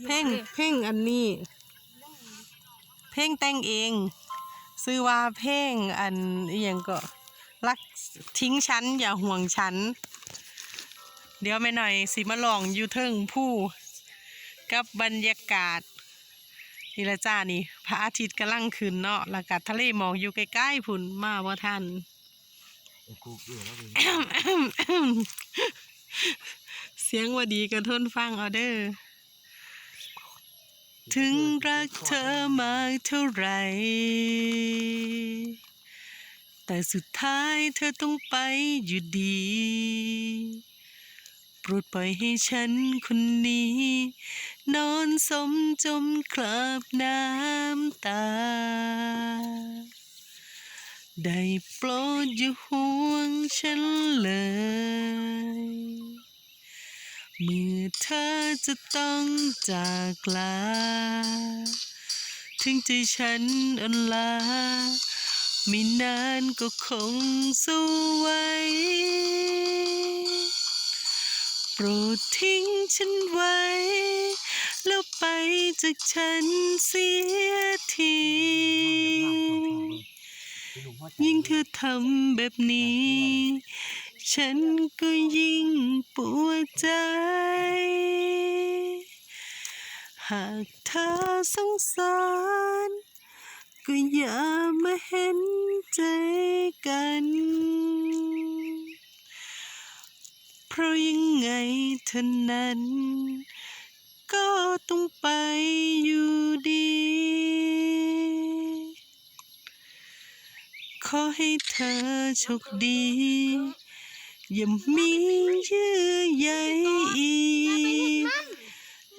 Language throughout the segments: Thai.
เพลงเพลงอันนี้ เพลงแต่งเองชื่อว่าเพลงอันอหยังก็รักทิ้งฉันอย่าห่วงฉัน เดี๋ยวแม่หน่อยสิมาลองอยู่เทิงผู้กับบรรยากาศนี่ละจ้านี่พระอาทิตย์กำลังขึ้นเนาะแล้วก็ทะเลหมอกอยู่ใกล้ๆพุ่นมาว่าท่านไอ้กูเบื่อแล้วเลยเสียงว่าดีก็ทนฟังเอาเด้อ ถึงรักเธอมากเท่าไหรแต่สุดท้ายเธอต้องไปอยู่ดี โปรดปล่อยให้ฉันคนนี้ นอนสมจมคราบน้ำตา ได้โปรดอย่าห่วงฉันเลย เมื่อเธอจะต้องจากลา ถึงใจฉันอ่อนล้าไม่นานก็คงสู้ไหวโปรดทิ้งฉันไว้ แล้วไปจากฉันเสียที ยิ่งเธอทำแบบนี้ ฉันก็ยิ่งปวดใจ หากเธอสงสาร ก็อย่ามาเห็นใจกัน เพราะยังไงเธอนั้น ก็ต้องไปอยู่ดีขอให้เธอโชคดี อย่ามีเยื่อใยอีก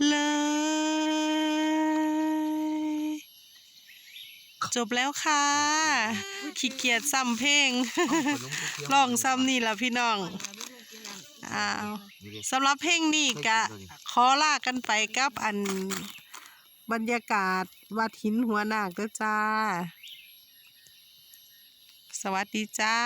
เลยจบแล้วค่ะขี้เกียจซ้ำเพลงลองซ้ำนี่ละพี่น้องอ้าวสำหรับเพลงนี้กะขอลากันไปกับอันบรรยากาศวัดหินหัวหนากเด้อจ้า สวัสดีจ้า